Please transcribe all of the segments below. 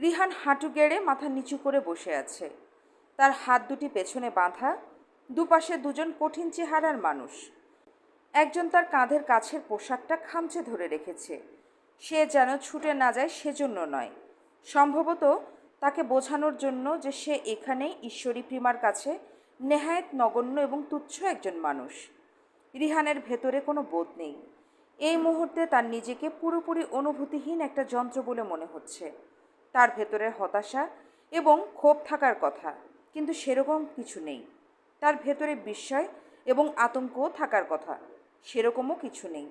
রিহান হাঁটু গেড়ে মাথা নিচু করে বসে আছে। তার হাত দুটি পেছনে বাঁধা, দুপাশে দুজন কঠিন চেহারার মানুষ। একজন তার কাঁধের কাছের পোশাকটা খামচে ধরে রেখেছে। সে যেন ছুটে না যায় সেজন্য নয়। সম্ভবত তাকে বোঝানোর জন্য যে সে এখানেই ঈশ্বরী প্রিমার কাছে নেহায়েত নগণ্য এবং তুচ্ছ একজন মানুষ। রিহানের ভেতরে কোনো বোধ নেই। এই মুহূর্তে তার নিজেকে পুরোপুরি অনুভূতিহীন একটা যন্ত্র বলে মনে হচ্ছে। তার ভেতরে হতাশা এবং ক্ষোভ থাকার কথা, কিন্তু সেরকম কিছু নেই। তার ভেতরে বিস্ময় এবং আতঙ্কও থাকার কথা, সেরকমও কিছু নেই।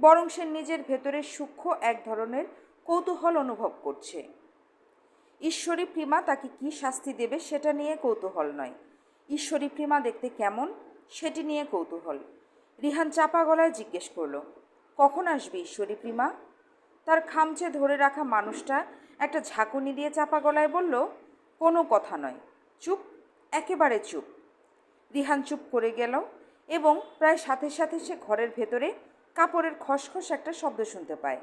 বরং সে নিজের ভেতরে সূক্ষ্ম এক ধরনের কৌতূহল অনুভব করছে। ঈশ্বরী প্রিমা তাকে কি শাস্তি দেবে সেটা নিয়ে কৌতূহল নয়। ঈশ্বরী প্রিমা দেখতে কেমন, সেটি নিয়ে কৌতূহল। রিহান চাপা গলায় জিজ্ঞেস করল, কখন আসবে ঈশ্বরী প্রিমা? তার খামচে ধরে রাখা মানুষটা একটা ঝাঁকুনি দিয়ে চাপা গলায় বলল, কোনো কথা নয়। চুপ, একেবারে চুপ। রিহান চুপ করে গেল এবং প্রায় সাথে সাথে সে ঘরের ভেতরে কাপড়ের খসখস একটা শব্দ শুনতে পায়।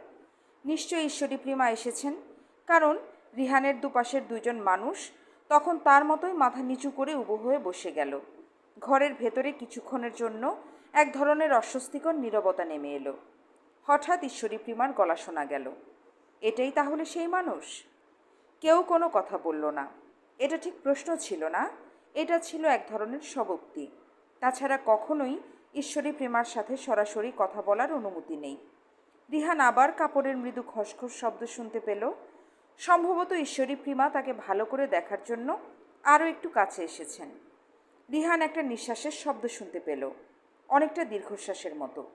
নিশ্চয়ই ঈশ্বরী প্রিমা এসেছেন, কারণ রিহানের দুপাশের দুইজন মানুষ তখন তার মতোই মাথা নিচু করে উবু হয়ে বসে গেল। ঘরের ভেতরে কিছুক্ষণের জন্য এক ধরনের অস্বস্তিকর নীরবতা নেমে এলো। হঠাৎ ঈশ্বরী প্রিমার গলা শোনা গেল। এটাই তাহলে সেই মানুষ? কেউ কোনো কথা বলল না। এটা ঠিক প্রশ্ন ছিল না। এটা ছিল এক ধরনের স্বগোক্তি তাছাড়া কখনোই ঈশ্বরী প্রেমার সাথে সরাসরি কথা বলার অনুমতি নেই। রিহান আবার কাপড়ের মৃদু খসখস শব্দ শুনতে পেল। সম্ভবত ঈশ্বরী প্রিমা তাকে ভালো করে দেখার জন্য আরও একটু কাছে এসেছেন। রিহান একটা নিঃশ্বাসের শব্দ শুনতে পেল, অনেকটা দীর্ঘশ্বাসের মতো।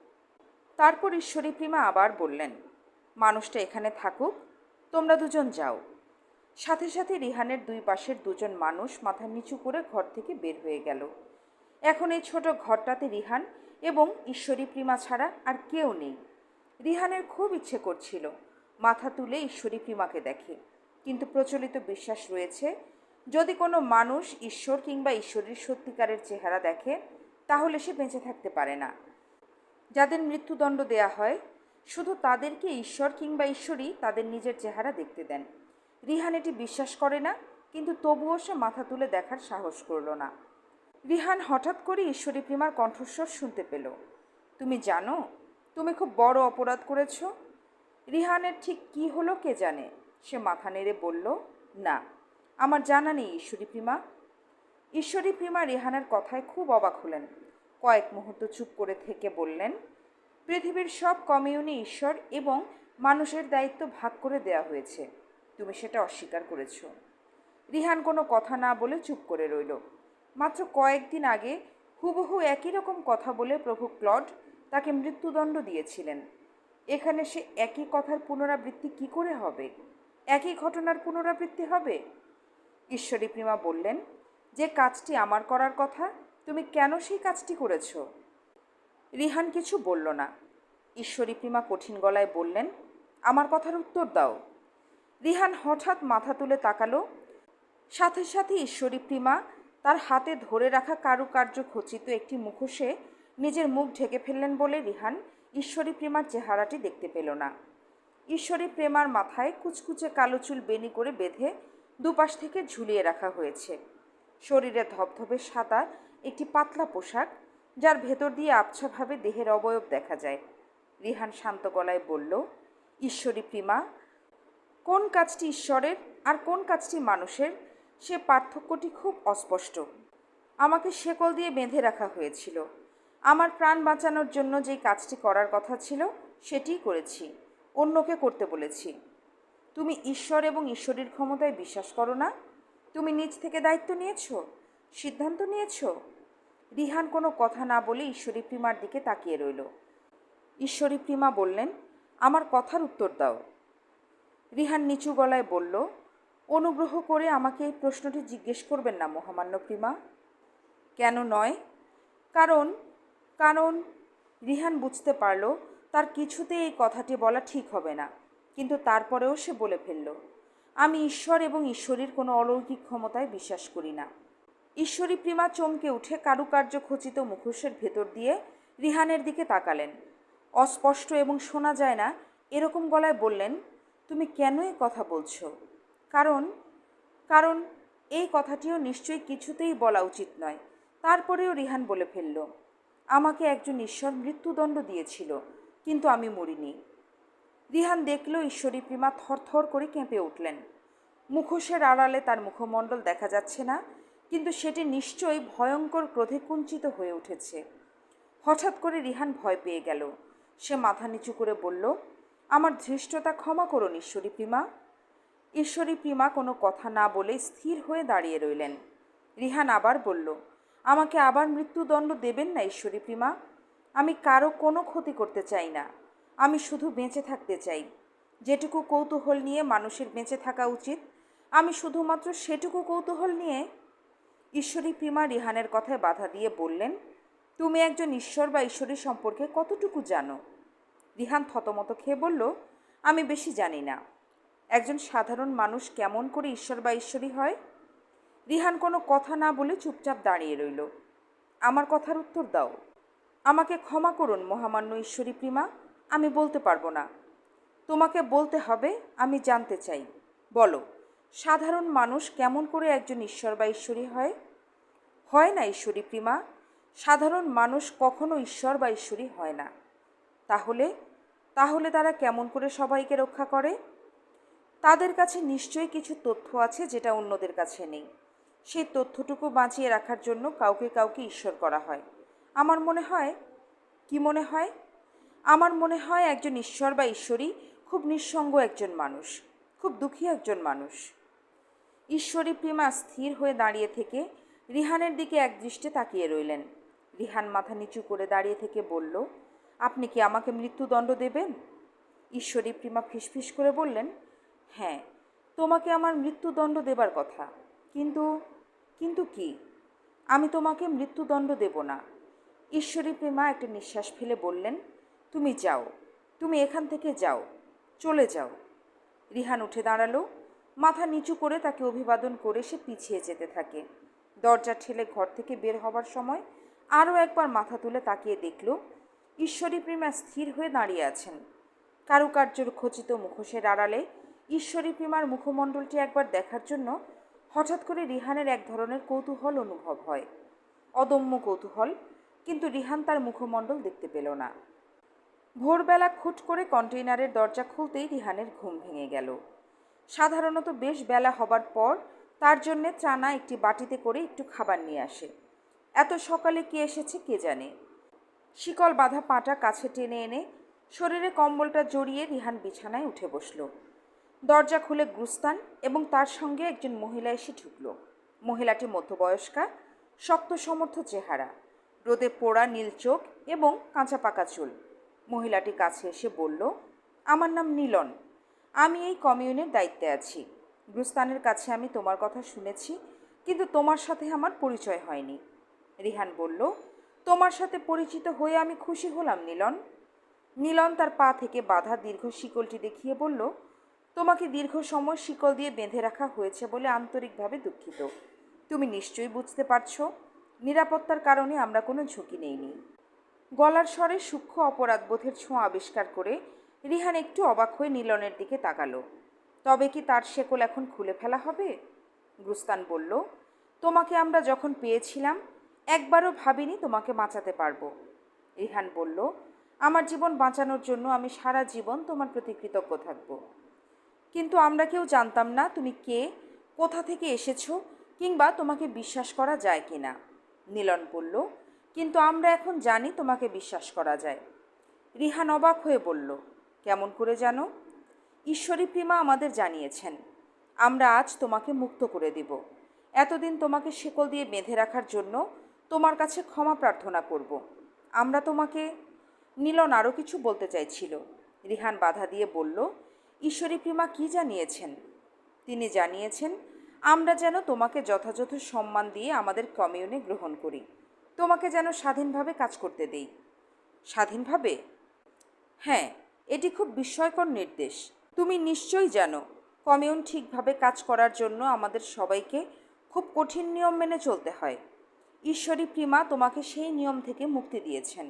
তারপর ঈশ্বরী প্রিমা আবার বললেন মানুষটা এখানে থাকুক, তোমরা দুজন যাও। সাথে সাথে রিহানের দুই পাশের দুজন মানুষ মাথা নিচু করে ঘর থেকে বের হয়ে গেল। এখন এই ছোট ঘরটাতে রিহান এবং ঈশ্বরী প্রিমা ছাড়া আর কেউ নেই। রিহানের খুব ইচ্ছে করছিল, মাথা তুলে ঈশ্বরী প্রিমাকে দেখে। কিন্তু প্রচলিত বিশ্বাস রয়েছে, যদি কোনো মানুষ ঈশ্বর কিংবা ঈশ্বরীর সত্যিকারের চেহারা দেখে, তাহলে সে বেঁচে থাকতে পারে না। যাদের মৃত্যুদণ্ড দেয়া হয় শুধু তাদেরকে ঈশ্বর কিংবা ঈশ্বরী তাদের নিজের চেহারা দেখতে দেন। রিহান এটি বিশ্বাস করে না, কিন্তু তবুও সে মাথা তুলে দেখার সাহস করল না। রিহান হঠাৎ করে ঈশ্বরী প্রিমার কণ্ঠস্বর শুনতে পেল। তুমি জানো? তুমি খুব বড় অপরাধ করেছ। রিহানের ঠিক কি হলো কে জানে? সে মাথা নেড়ে বলল, না, আমার জানা নেই ঈশ্বরী প্রিমা। ঈশ্বরী প্রিমা রিহানের কথায় খুব অবাক হলেন। কয়েক মুহূর্ত চুপ করে থেকে বললেন পৃথিবীর সব কমিউনি ঈশ্বর এবং মানুষের দায়িত্ব ভাগ করে দেয়া হয়েছে। তুমি সেটা অস্বীকার করেছ। রিহান কোনো কথা না বলে চুপ করে রইল। মাত্র কয়েকদিন আগে হুবহু একই রকম কথা বলে প্রভু ক্লড তাকে মৃত্যুদণ্ড দিয়েছিলেন। এখানে সে একই কথার পুনরাবৃত্তি কি করে হবে? একই ঘটনার পুনরাবৃত্তি হবে? ঈশ্বরী প্রিমা বললেন, যে কাজটি আমার করার কথা, তুমি কেন সেই কাজটি করেছ? রিহান কিছু বলল না। ঈশ্বরী প্রিমা কঠিন গলায় বললেন, আমার কথার উত্তর দাও। রিহান হঠাৎ মাথা তুলে তাকালো। সাথে সাথে ঈশ্বরী প্রিমা তার হাতে ধরে রাখা কারুকার্য খচিত একটি মুখোশে নিজের মুখ ঢেকে ফেললেন বলে রিহান ঈশ্বরী প্রেমার চেহারাটি দেখতে পেল না। ঈশ্বরী প্রেমার মাথায় কুচকুচে কালো চুল বেনি করে বেঁধে দুপাশ থেকে ঝুলিয়ে রাখা হয়েছে। শরীরে ধবধবে সাদা একটি পাতলা পোশাক যার ভেতর দিয়ে আবছাভাবে দেহের অবয়ব দেখা যায়। রিহান শান্ত গলায় বলল, ঈশ্বরী প্রিমা, কোন কাজটি ঈশ্বরের আর কোন কাজটি মানুষের? সে পার্থক্যটি খুব অস্পষ্ট। আমাকে শেকল দিয়ে বেঁধে রাখা হয়েছিল। আমার প্রাণ বাঁচানোর জন্য যেই কাজটি করার কথা ছিল, সেটিই করেছি। অন্যকে করতে বলেছি। তুমি ঈশ্বর এবং ঈশ্বরের ক্ষমতায় বিশ্বাস করো না? তুমি নিজ থেকে দায়িত্ব নিয়েছ? সিদ্ধান্ত নিয়েছ? রিহান কোনো কথা না বলে ঈশ্বরী প্রিমার দিকে তাকিয়ে রইল। ঈশ্বরী প্রিমা বললেন, আমার কথার উত্তর দাও। রিহান নিচু গলায় বলল, অনুগ্রহ করে আমাকে এই প্রশ্নটি জিজ্ঞেস করবেন না, মহামান্য প্রিমা। কেন নয়? কারণ কারণ, রিহান বুঝতে পারল, তার কিছুতে এই কথাটি বলা ঠিক হবে না। কিন্তু তারপরেও সে বলে ফেলল, আমি ঈশ্বর এবং ঈশ্বরীর কোনো অলৌকিক ক্ষমতায় বিশ্বাস করি না। ঈশ্বরী প্রিমা চমকে উঠে কারুকার্য খচিত মুখোশের ভেতর দিয়ে রিহানের দিকে তাকালেন। অস্পষ্ট এবং শোনা যায় না, এরকম গলায় বললেন, তুমি কেন কথা বলছো? কারণ কারণ এই কথাটিও নিশ্চয়ই কিছুতেই বলা উচিত নয়। তারপরেও রিহান বলে ফেলল, আমাকে একজন ঈশ্বর মৃত্যুদণ্ড দিয়েছিল, কিন্তু আমি মরিনি। রিহান দেখল ঈশ্বরী প্রিমা থরথর করে কেঁপে উঠলেন। মুখোশের আড়ালে তার মুখমণ্ডল দেখা যাচ্ছে না কিন্তু সেটি নিশ্চয়ই ভয়ঙ্কর ক্রোধে কুঞ্চিত হয়ে উঠেছে। হঠাৎ করে রিহান ভয় পেয়ে গেল। সে মাথা নিচু করে বলল, আমার ধৃষ্টতা ক্ষমা করুন, ঈশ্বরী প্রিমা। ঈশ্বরী প্রিমা কোনো কথা না বলে স্থির হয়ে দাঁড়িয়ে রইলেন। রিহান আবার বলল, আমাকে আবার মৃত্যুদণ্ড দেবেন না, ঈশ্বরী প্রিমা। আমি কারও কোনো ক্ষতি করতে চাই না। আমি শুধু বেঁচে থাকতে চাই। যেটুকু কৌতূহল নিয়ে মানুষের বেঁচে থাকা উচিত, আমি শুধুমাত্র সেটুকু কৌতূহল নিয়ে ঈশ্বরী প্রিমা রিহানের কথায় বাধা দিয়ে বললেন, তুমি একজন ঈশ্বর বা ঈশ্বরী সম্পর্কে কতটুকু জানো? রিহান থতমত খেয়ে বলল, আমি বেশি জানি না। একজন সাধারণ মানুষ কেমন করে ঈশ্বর বা ঈশ্বরী হয়? রিহান কোনো কথা না বলে চুপচাপ দাঁড়িয়ে রইল। আমার কথার উত্তর দাও। আমাকে ক্ষমা করুন, মহামান্য ঈশ্বরী প্রিমা। আমি বলতে পারব না। তোমাকে বলতে হবে, আমি জানতে চাই। বলো, সাধারণ মানুষ কেমন করে একজন ঈশ্বর বা ঈশ্বরী হয়? হয় না ঈশ্বরী প্রিমা। সাধারণ মানুষ কখনো ঈশ্বর বা ঈশ্বরী হয় না। তাহলে তাহলে তারা কেমন করে সবাইকে রক্ষা করে? তাদের কাছে নিশ্চয়ই কিছু তথ্য আছে যেটা অন্যদের কাছে নেই। সেই তথ্যটুকু বাঁচিয়ে রাখার জন্য কাউকে কাউকে ঈশ্বর করা হয়। আমার মনে হয়, কি মনে হয়? আমার মনে হয় একজন ঈশ্বর বা ঈশ্বরী খুব নিঃসঙ্গ একজন মানুষ, খুব দুঃখী একজন মানুষ। ঈশ্বরী প্রেমা স্থির হয়ে দাঁড়িয়ে থেকে রিহানের দিকে এক দৃষ্টে তাকিয়ে রইলেন। রিহান মাথা নিচু করে দাঁড়িয়ে থেকে বলল, আপনি কি আমাকে মৃত্যুদণ্ড দেবেন? ঈশ্বরী প্রিমা ফিসফিস করে বললেন হ্যাঁ তোমাকে আমার মৃত্যুদণ্ড দেবার কথা। কিন্তু কিন্তু কি? আমি তোমাকে মৃত্যুদণ্ড দেব না। ঈশ্বরী প্রেমা একটা নিঃশ্বাস ফেলে বললেন, তুমি যাও, তুমি এখান থেকে যাও, চলে যাও। রিহান উঠে দাঁড়াল। মাথা নিচু করে তাকে অভিবাদন করে সে পিছিয়ে যেতে থাকে। দরজা ঠেলে ঘর থেকে বের হবার সময় আরও একবার মাথা তুলে তাকিয়ে দেখল, ঈশ্বরী প্রেমা স্থির হয়ে দাঁড়িয়ে আছেন। কারুকার্যর খচিত মুখোশের আড়ালে ঈশ্বরী প্রেমার মুখমণ্ডলটি একবার দেখার জন্য হঠাৎ করে রিহানের এক ধরনের কৌতূহল অনুভব হয়। অদম্য কৌতূহল, কিন্তু রিহান তার মুখমণ্ডল দেখতে পেল না। ভোরবেলা খুট করে কন্টেইনারের দরজা খুলতেই রিহানের ঘুম ভেঙে গেল। সাধারণত বেশ বেলা হবার পর তার জন্যে চানা একটি বাটিতে করে একটু খাবার নিয়ে আসে। এত সকালে কে এসেছে কে জানে? শিকল বাঁধা পাটা কাছে টেনে এনে শরীরে কম্বলটা জড়িয়ে রিহান বিছানায় উঠে বসল। দরজা খুলে গুস্তান এবং তার সঙ্গে একজন মহিলা এসে ঢুকল। মহিলাটি মধ্যবয়স্কা, শক্ত সমর্থ চেহারা, রোদে পোড়া নীল চোখ এবং কাঁচা পাকা চুল। মহিলাটি কাছে এসে বলল, আমার নাম নীলন। আমি এই কমিউনের দায়িত্বে আছি। গুস্তানের কাছে আমি তোমার কথা শুনেছি, কিন্তু তোমার সাথে আমার পরিচয় হয়নি। রিহান বলল, তোমার সাথে পরিচিত হয়ে আমি খুশি হলাম, নীলন। নীলন তার পা থেকে বাধা দীর্ঘ শিকলটি দেখিয়ে বলল, তোমাকে দীর্ঘ সময় শিকল দিয়ে বেঁধে রাখা হয়েছে বলে আন্তরিকভাবে দুঃখিত। তুমি নিশ্চয়ই বুঝতে পারছ, নিরাপত্তার কারণে আমরা কোনো ঝুঁকি নেইনি। গলার স্বরে সূক্ষ্ম অপরাধবোধের ছোঁয়া আবিষ্কার করে রিহান একটু অবাক হয়ে নীলনের দিকে তাকালো। তবে কি তার শেকল এখন খুলে ফেলা হবে? গুস্তান বলল, তোমাকে আমরা যখন পেয়েছিলাম, একবারও ভাবিনি তোমাকে বাঁচাতে পারব। রিহান বলল, আমার জীবন বাঁচানোর জন্য আমি সারা জীবন তোমার প্রতি কৃতজ্ঞ থাকব। কিন্তু আমরা কেউ জানতাম না তুমি কে, কোথা থেকে এসেছ কিংবা তোমাকে বিশ্বাস করা যায় কি না নীলন বলল, কিন্তু আমরা এখন জানি তোমাকে বিশ্বাস করা যায়। রিহান অবাক হয়ে বলল, কেমন করে জানো? ঈশ্বরী প্রিমা আমাদের জানিয়েছেন, আমরা আজ তোমাকে মুক্ত করে দিব। এতদিন তোমাকে শিকল দিয়ে বেঁধে রাখার জন্য তোমার কাছে ক্ষমা প্রার্থনা করব। আমরা তোমাকে, নীলন আরও কিছু বলতে চাইছিল। রিহান বাধা দিয়ে বলল, ঈশ্বরী প্রিমা কি জানিয়েছেন? তিনি জানিয়েছেন, আমরা যেন তোমাকে যথাযথ সম্মান দিয়ে আমাদের কমিউনে গ্রহণ করি। তোমাকে যেন স্বাধীনভাবে কাজ করতে দেই। স্বাধীনভাবে? হ্যাঁ এটি খুব বিস্ময়কর নির্দেশ। তুমি নিশ্চয়ই জানো, কমিউন ঠিকভাবে কাজ করার জন্য আমাদের সবাইকে খুব কঠিন নিয়ম মেনে চলতে হয়। ঈশ্বরী প্রিমা তোমাকে সেই নিয়ম থেকে মুক্তি দিয়েছেন।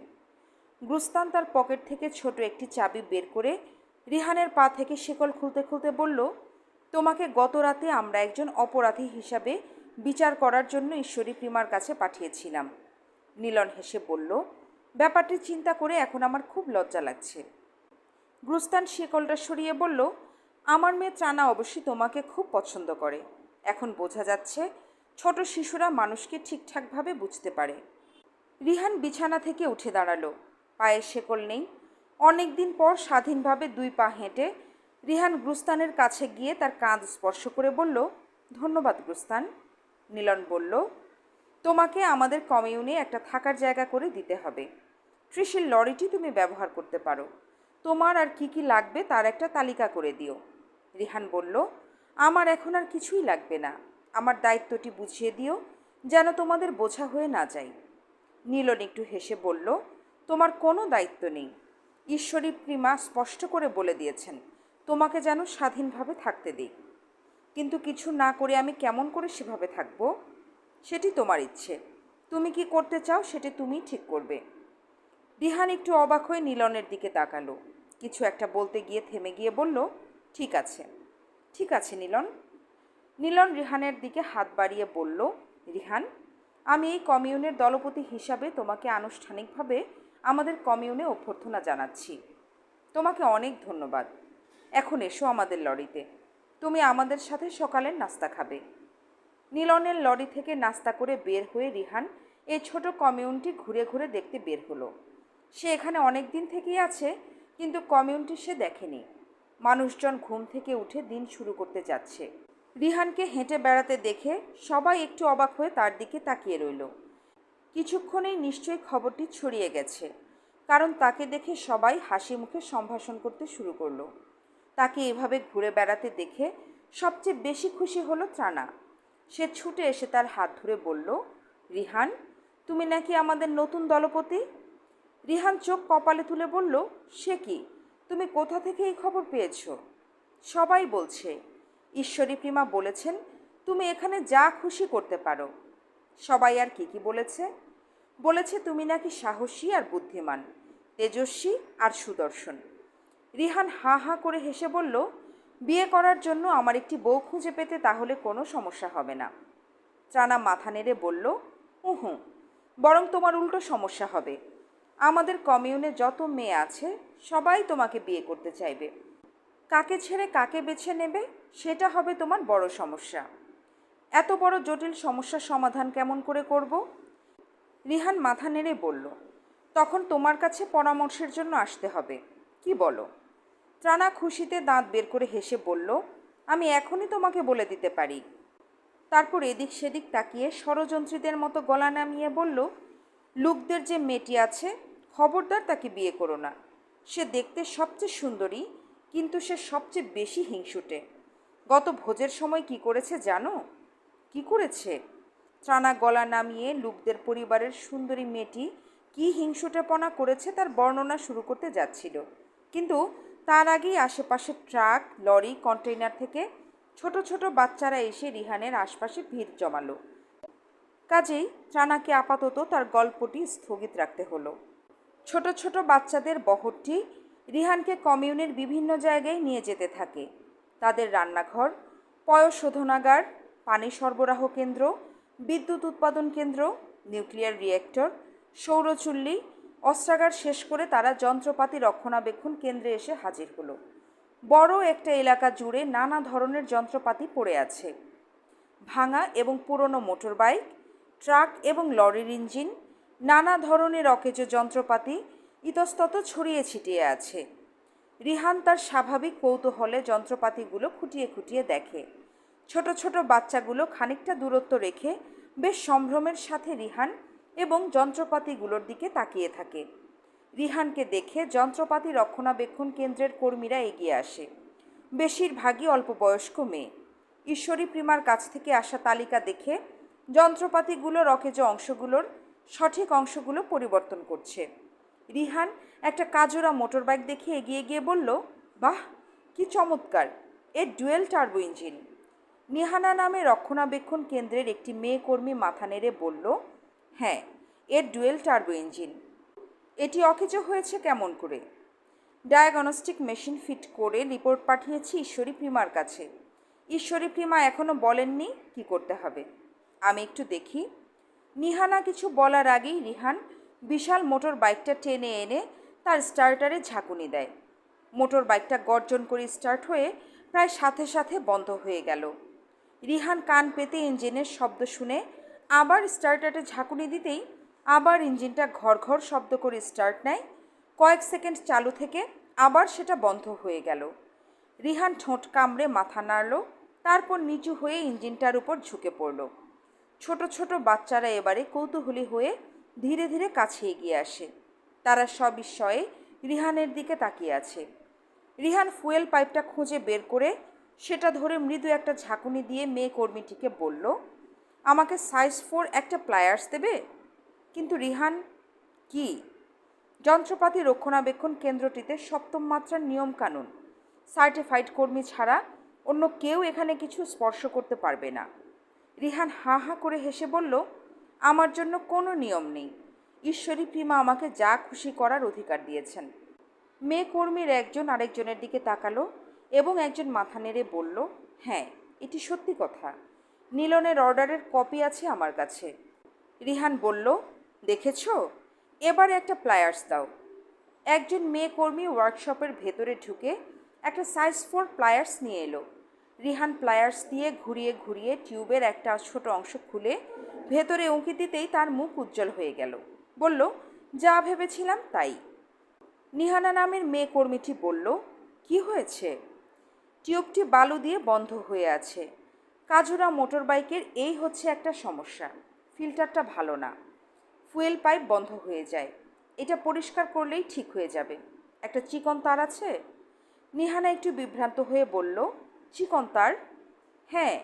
গ্রুস্তান তার পকেট থেকে ছোট একটি চাবি বের করে রিহানের পা থেকে শিকল খুলতে খুলতে বলল, তোমাকে গত রাতে আমরা একজন অপরাধী হিসাবে বিচার করার জন্য ঈশ্বরী প্রিমার কাছে পাঠিয়েছিলাম। নীলন হেসে বলল, ব্যাপারটি চিন্তা করে এখন আমার খুব লজ্জা লাগছে। গুরুস্তান শিকলটা সরিয়ে বলল, আমার মেয়ে ত্রানা অবশ্যই তোমাকে খুব পছন্দ করে। এখন বোঝা যাচ্ছে ছোট শিশুরা মানুষকে ঠিকঠাকভাবে বুঝতে পারে। রিহান বিছানা থেকে উঠে দাঁড়াল। পায়ে শেকল নেই। অনেক দিন পর স্বাধীনভাবে দুই পা হেঁটে রিহান গ্রুস্তানের কাছে গিয়ে তার কাঁধ স্পর্শ করে বলল, ধন্যবাদ গ্রুস্তান। নীলন বলল, তোমাকে আমাদের কমিউনে একটা থাকার জায়গা করে দিতে হবে। ত্রিশিল লরিটি তুমি ব্যবহার করতে পারো। তোমার আর কি কি লাগবে তার একটা তালিকা করে দিও। রিহান বলল, আমার এখন আর কিছুই লাগবে না। আমার দায়িত্বটি বুঝিয়ে দিও, যেন তোমাদের বোঝা হয়ে না যায়। নীলন একটু হেসে বলল, তোমার কোনো দায়িত্ব নেই। ঈশ্বরী প্রিমা স্পষ্ট করে বলে দিয়েছেন, তোমাকে যেন স্বাধীনভাবে থাকতে দিই। কিন্তু কিছু না করে আমি কেমন করে সেভাবে থাকব? সেটি তোমার ইচ্ছে। তুমি কি করতে চাও সেটি তুমি ঠিক করবে। রিহান একটু অবাক হয়ে নীলনের দিকে তাকালো। কিছু একটা বলতে গিয়ে থেমে গিয়ে বলল, ঠিক আছে ঠিক আছে নীলন। নীলন রিহানের দিকে হাত বাড়িয়ে বলল, রিহান, আমি এই কমিউনের দলপতি হিসাবে তোমাকে আনুষ্ঠানিকভাবে আমাদের কমিউনে অভ্যর্থনা জানাচ্ছি। তোমাকে অনেক ধন্যবাদ। এখন এসো আমাদের লরিতে। তুমি আমাদের সাথে সকালের নাস্তা খাবে। নীলনের লরি থেকে নাস্তা করে বের হয়ে রিহান এই ছোট কমিউনটি ঘুরে ঘুরে দেখতে বের হলো। সে এখানে অনেক দিন থেকেই আছে কিন্তু কমিউনিটি সে দেখেনি। মানুষজন ঘুম থেকে উঠে দিন শুরু করতে যাচ্ছে। রিহানকে হেঁটে বেড়াতে দেখে সবাই একটু অবাক হয়ে তার দিকে তাকিয়ে রইল। কিছুক্ষণেই নিশ্চয়ই খবরটি ছড়িয়ে গেছে, কারণ তাকে দেখে সবাই হাসি মুখে সম্ভাষণ করতে শুরু করল। তাকে এভাবে ঘুরে বেড়াতে দেখে সবচেয়ে বেশি খুশি হলো ত্রানা সে ছুটে এসে তার হাত ধরে বলল, রিহান, তুমি নাকি আমাদের নতুন দলপতি? রিহান চোখ কপালে তুলে বলল, সে কি? তুমি কোথা থেকে এই খবর পেয়েছ? সবাই বলছে, ঈশ্বরী প্রিমা বলেছেন, তুমি এখানে যা খুশি করতে পারো। সবাই আর কি কি বলেছে? বলেছে, তুমি নাকি সাহসী আর বুদ্ধিমান, তেজস্বী আর সুদর্শন। রিহান হাঁ হাঁ করে হেসে বলল, বিয়ে করার জন্য আমার একটি বউ খুঁজে পেতে তাহলে কোনো সমস্যা হবে না। চানা মাথা নেড়ে বলল, উহু, বরং তোমার উল্টো সমস্যা হবে। আমাদের কমিউনে যত মেয়ে আছে, সবাই তোমাকে বিয়ে করতে চাইবে। কাকে ছেড়ে কাকে বেছে নেবে, সেটা হবে তোমার বড় সমস্যা। এত বড় জটিল সমস্যার সমাধান কেমন করে করব? রিহান মাথা নেড়ে বলল, তখন তোমার কাছে পরামর্শের জন্য আসতে হবে। কি বলো? ত্রানা খুশিতে দাঁত বের করে হেসে বলল, আমি এখনই তোমাকে বলে দিতে পারি। তারপর এদিক সেদিক তাকিয়ে ষড়যন্ত্রীদের মতো গলা নামিয়ে বলল, লুকদের যে মেয়েটি আছে খবরদার তাকে বিয়ে করো না। সে দেখতে সবচেয়ে সুন্দরী, কিন্তু সে সবচেয়ে বেশি হিংসুটে। গত ভোজের সময় কি করেছে জানো? কি করেছে? ত্রানা গলা নামিয়ে লুকদের পরিবারের সুন্দরী মেয়েটি কি হিংসুটেপনা করেছে তার বর্ণনা শুরু করতে যাচ্ছিল। কিন্তু তার আগেই আশেপাশে ট্রাক, লরি, কন্টেইনার থেকে ছোট ছোট বাচ্চারা এসে রিহানের আশপাশে ভিড় জমালো। কাজেই ত্রানাকে আপাতত তার গল্পটি স্থগিত রাখতে হলো। ছোট ছোট বাচ্চাদের বহরটি রিহানকে কমিউনের বিভিন্ন জায়গায় নিয়ে যেতে থাকে। তাদের রান্নাঘর পয়শোধনাগার পানি সরবরাহ কেন্দ্র, বিদ্যুৎ উৎপাদন কেন্দ্র, নিউক্লিয়ার রিয়েক্টর, সৌরচুল্লি, অস্ত্রাগার শেষ করে তারা যন্ত্রপাতি রক্ষণাবেক্ষণ কেন্দ্রে এসে হাজির হলো। বড় একটা এলাকা জুড়ে নানা ধরনের যন্ত্রপাতি পড়ে আছে। ভাঙা এবং পুরনো মোটর বাইক ট্রাক এবং লরির ইঞ্জিন নানা ধরনের অকেজো যন্ত্রপাতি ইতস্তত ছড়িয়ে ছিটিয়ে আছে। রিহান তার স্বাভাবিক কৌতূহলে যন্ত্রপাতিগুলো খুঁটিয়ে খুঁটিয়ে দেখে। ছোট ছোট বাচ্চাগুলো খানিকটা দূরত্ব রেখে বেশ সম্ভ্রমের সাথে রিহান এবং যন্ত্রপাতিগুলোর দিকে তাকিয়ে থাকে। রিহানকে দেখে যন্ত্রপাতি রক্ষণাবেক্ষণ কেন্দ্রের কর্মীরা এগিয়ে আসে। বেশিরভাগই অল্প বয়স্ক মেয়ে। ঈশ্বরী প্রিমার কাছ থেকে আসা তালিকা দেখে যন্ত্রপাতিগুলোর অকেজ অংশগুলোর সঠিক অংশগুলো পরিবর্তন করছে। রিহান একটা কাজোরা মোটরবাইক দেখে এগিয়ে গিয়ে বলল, বাহ, কি চমৎকার! এর ডুয়েল টার্বো ইঞ্জিন। নিহানা নামে রক্ষণাবেক্ষণ কেন্দ্রের একটি মেয়ে কর্মী মাথা নেড়ে বলল হ্যাঁ এর ডুয়েল টার্বো ইঞ্জিন। এটি অকেজো হয়েছে কেমন করে? ডায়াগনস্টিক মেশিন ফিট করে রিপোর্ট পাঠিয়েছি ঈশ্বরী প্রিমার কাছে। ঈশ্বরী প্রিমা এখনও বলেননি কি করতে হবে। আমি একটু দেখি। নিহানা কিছু বলার আগেই রিহান বিশাল মোটর বাইকটা টেনে এনে তার স্টার্টারে ঝাঁকুনি দেয়। মোটর বাইকটা গর্জন করে স্টার্ট হয়ে প্রায় সাথে সাথে বন্ধ হয়ে গেল। রিহান কান পেতে ইঞ্জিনের শব্দ শুনে আবার স্টার্টারে ঝাঁকুনি দিতেই আবার ইঞ্জিনটা ঘর ঘর শব্দ করে স্টার্ট নেয়। কয়েক সেকেন্ড চালু থেকে আবার সেটা বন্ধ হয়ে গেল। রিহান ঠোঁট কামড়ে মাথা নাড়ল, তারপর নিচু হয়ে ইঞ্জিনটার উপর ঝুঁকে পড়ল। ছোট ছোট বাচ্চারা এবারে কৌতূহলী হয়ে ধীরে ধীরে কাছে এগিয়ে আসে। তারা সবিস্ময়ে রিহানের দিকে তাকিয়ে আছে। রিহান ফুয়েল পাইপটা খুঁজে বের করে সেটা ধরে মৃদু একটা ঝাঁকুনি দিয়ে মেয়ে কর্মীটিকে বলল, আমাকে সাইজ ফোর একটা প্লায়ার্স দেবে? কিন্তু রিহান, কি? যন্ত্রপাতি রক্ষণাবেক্ষণ কেন্দ্রটিতে সপ্তম মাত্রার নিয়মকানুন। সার্টিফাইড কর্মী ছাড়া অন্য কেউ এখানে কিছু স্পর্শ করতে পারবে না। রিহান হা হা করে হেসে বলল, আমার জন্য কোনো নিয়ম নেই। ঈশ্বরী প্রিমা আমাকে যা খুশি করার অধিকার দিয়েছেন। মেয়ে কর্মীর একজন আরেকজনের দিকে তাকালো এবং একজন মাথা নেড়ে বলল হ্যাঁ এটি সত্যি কথা। নীলনের অর্ডারের কপি আছে আমার কাছে। রিহান বলল, দেখেছ? এবারে একটা প্লায়ার্স দাও। একজন মেয়ে কর্মী ওয়ার্কশপের ভেতরে ঢুকে একটা সাইজ ফোর প্লায়ার্স নিয়ে এলো। রিহান প্লায়ার্স দিয়ে ঘুরিয়ে ঘুরিয়ে টিউবের একটা ছোট অংশ খুলে ভেতরে উঁকি দিতেই তার মুখ উজ্জ্বল হয়ে গেল। বলল, যা ভেবেছিলাম তাই। নিহানা নামের মেয়ে কর্মীটি বলল, কি হয়েছে? টিউবটি বালু দিয়ে বন্ধ হয়ে আছে। কাজুরা মোটর বাইকের এই হচ্ছে একটা সমস্যা, ফিল্টারটা ভালো না। ফুয়েল পাইপ বন্ধ হয়ে যায়। এটা পরিষ্কার করলেই ঠিক হয়ে যাবে। একটা চিকন তার আছে? নিহানা একটু বিভ্রান্ত হয়ে বলল চিকন তার? হ্যাঁ।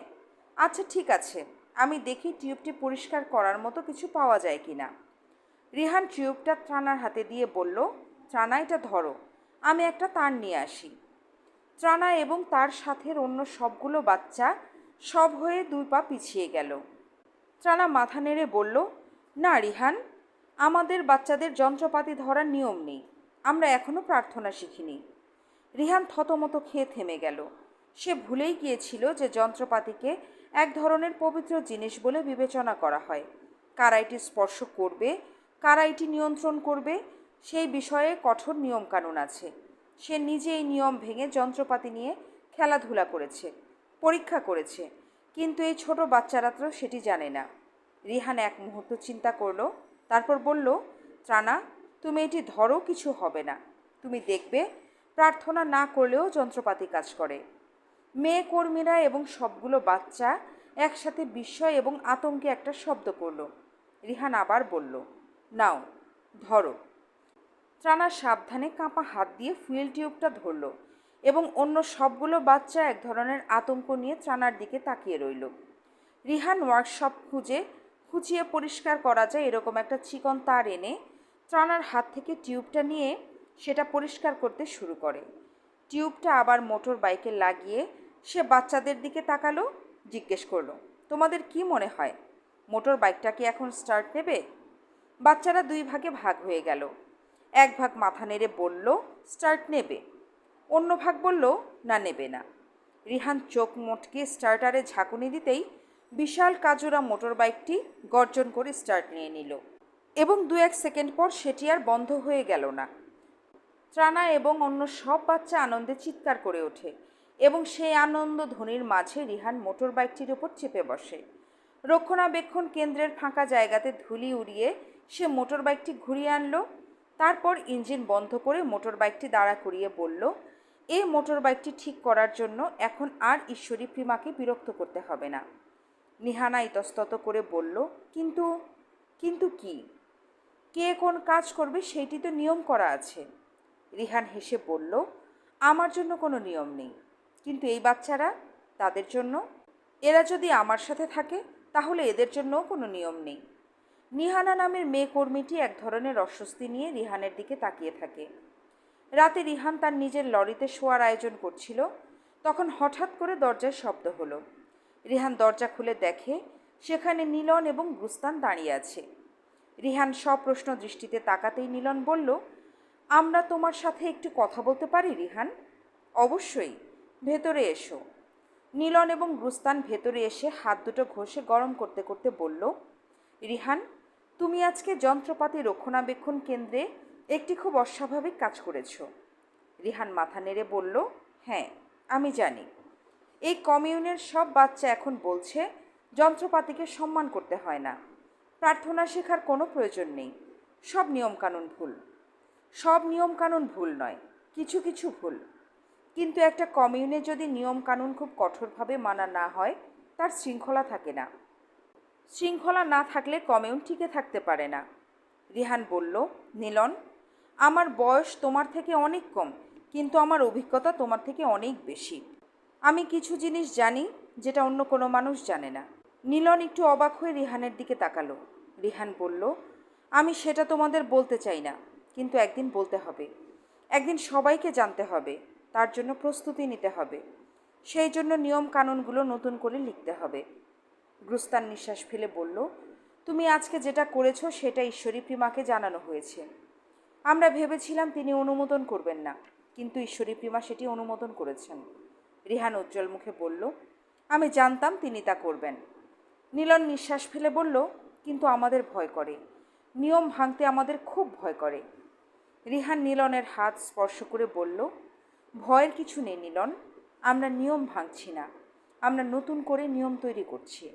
আচ্ছা ঠিক আছে। আমি দেখি টিউবটি পরিষ্কার করার মতো কিছু পাওয়া যায় কি না রিহান টিউবটা ত্রানার হাতে দিয়ে বলল ত্রানা এটা ধরো। আমি একটা তার নিয়ে আসি। ত্রানা এবং তার সাথের অন্য সবগুলো বাচ্চা সব হয়ে দুই পা পিছিয়ে গেল। ত্রানা মাথা নেড়ে বলল, না, রিহান, আমাদের বাচ্চাদের যন্ত্রপাতি ধরার নিয়ম নেই। আমরা এখনও প্রার্থনা শিখিনি। রিহান থতমতো খেয়ে থেমে গেল। সে ভুলেই গিয়েছিল যে যন্ত্রপাতিকে এক ধরনের পবিত্র জিনিস বলে বিবেচনা করা হয়। কারা এটি স্পর্শ করবে, কারা এটি নিয়ন্ত্রণ করবে, সেই বিষয়ে কঠোর নিয়মকানুন আছে। সে নিজে এই নিয়ম ভেঙে যন্ত্রপাতি নিয়ে খেলাধুলা করেছে, পরীক্ষা করেছে, কিন্তু এই ছোট বাচ্চারা তো সেটি জানে না। রিহান এক মুহূর্ত চিন্তা করল, তারপর বলল ত্রানা তুমি এটি ধরো, কিছু হবে না। তুমি দেখবে, প্রার্থনা না করলেও যন্ত্রপাতি কাজ করে। মেয়ে কর্মীরা এবং সবগুলো বাচ্চা একসাথে বিস্ময় এবং আতঙ্কে একটা শব্দ করল। রিহান আবার বলল, নাও, ধরো। ত্রানা সাবধানে কাঁপা হাত দিয়ে ফুয়েল টিউবটা ধরল এবং অন্য সবগুলো বাচ্চা এক ধরনের আতঙ্ক নিয়ে ত্রানার দিকে তাকিয়ে রইল। রিহান ওয়ার্কশপ খুঁজে খুঁচিয়ে পরিষ্কার করা যায় এরকম একটা চিকন তার এনে ত্রানার হাত থেকে টিউবটা নিয়ে সেটা পরিষ্কার করতে শুরু করে। টিউবটা আবার মোটর বাইকে লাগিয়ে সে বাচ্চাদের দিকে তাকালো, জিজ্ঞেস করল, তোমাদের কি মনে হয়, মোটর বাইকটা কি এখন স্টার্ট নেবে? বাচ্চারা দুই ভাগে ভাগ হয়ে গেল। এক ভাগ মাথা নেড়ে বলল স্টার্ট নেবে। অন্য ভাগ বলল, না, নেবে না। রিহান চোখ মোটকে স্টার্টারে ঝাঁকুনি দিতেই বিশাল কাজুরা মোটর বাইকটি গর্জন করে স্টার্ট নিয়ে নিল এবং দু এক সেকেন্ড পর সেটি আর বন্ধ হয়ে গেল না। ত্রানা এবং অন্য সব বাচ্চা আনন্দে চিৎকার করে ওঠে। এবং সেই আনন্দ ধ্বনির মাঝে রিহান মোটর বাইকটির ওপর চেপে বসে। রক্ষণাবেক্ষণ কেন্দ্রের ফাঁকা জায়গাতে ধুলি উড়িয়ে সে মোটর বাইকটি ঘুরিয়ে আনলো, তারপর ইঞ্জিন বন্ধ করে মোটর বাইকটি দাঁড়া করিয়ে বলল এই মোটর বাইকটি ঠিক করার জন্য এখন আর ঈশ্বরী প্রিমাকে বিরক্ত করতে হবে না। নিহানা ইতস্তত করে বলল, কিন্তু কিন্তু কি? কে কোন কাজ করবে সেইটি তো নিয়ম করা আছে। রিহান হেসে বলল, আমার জন্য কোনো নিয়ম নেই। কিন্তু এই বাচ্চারা তাদের জন্য, এরা যদি আমার সাথে থাকে, তাহলে এদের জন্যও কোনো নিয়ম নেই। নিহানা নামের মেয়ে কর্মীটি এক ধরনের অস্বস্তি নিয়ে রিহানের দিকে তাকিয়ে থাকে। রাতে রিহান তার নিজের লরিতে শোয়ার আয়োজন করছিল, তখন হঠাৎ করে দরজায় শব্দ হলো। রিহান দরজা খুলে দেখে, সেখানে নীলন এবং গুস্তান দাঁড়িয়ে আছে। রিহান সপ্রশ্ন দৃষ্টিতে তাকাতেই নীলন বলল, আমরা তোমার সাথে একটু কথা বলতে পারি, রিহান? অবশ্যই। ভেতরে এসো। নীলন এবং রুস্তান ভেতরে এসে হাত দুটো ঘষে গরম করতে করতে বলল, রিহান, তুমি আজকে যন্ত্রপাতি রক্ষণাবেক্ষণ কেন্দ্রে একটি খুব অস্বাভাবিক কাজ করেছ। রিহান মাথা নেড়ে বলল হ্যাঁ আমি জানি। এই কমিউনের সব বাচ্চা এখন বলছে যন্ত্রপাতিকে সম্মান করতে হয় না। প্রার্থনা শেখার কোনো প্রয়োজন নেই। সব নিয়মকানুন ভুল। সব নিয়মকানুন ভুল নয়, কিছু কিছু ভুল। কিন্তু একটা কমিউনে যদি নিয়মকানুন খুব কঠোরভাবে মানা না হয়, তার শৃঙ্খলা থাকে না। শৃঙ্খলা না থাকলে কমিউন টিকে থাকতে পারে না। রিহান বলল, নীলন, আমার বয়স তোমার থেকে অনেক কম, কিন্তু আমার অভিজ্ঞতা তোমার থেকে অনেক বেশি। আমি কিছু জিনিস জানি যেটা অন্য কোনো মানুষ জানে না। নীলন একটু অবাক হয়ে রিহানের দিকে তাকালো। রিহান বলল, আমি সেটা তোমাদের বলতে চাই না, কিন্তু একদিন বলতে হবে। একদিন সবাইকে জানতে হবে। তার জন্য প্রস্তুতি নিতে হবে। সেই জন্য নিয়ম কানুনগুলো নতুন করে লিখতে হবে। গ্রুস্তান নিঃশ্বাস ফেলে বলল, তুমি আজকে যেটা করেছ সেটা ঈশ্বরী প্রিমাকে জানানো হয়েছে। আমরা ভেবেছিলাম তিনি অনুমোদন করবেন না, কিন্তু ঈশ্বরী প্রিমা সেটি অনুমোদন করেছেন। রিহান উজ্জ্বল মুখে বলল, আমি জানতাম তিনি তা করবেন। নীলন নিঃশ্বাস ফেলে বলল, কিন্তু আমাদের ভয় করে। নিয়ম ভাঙতে আমাদের খুব ভয় করে। রিহান নীলনের হাত স্পর্শ করে বলল ভয়ের কিছু নেই নিলন। আমরা নিয়ম ভাঙছি না। আমরা নতুন করে নিয়ম তৈরি করছি।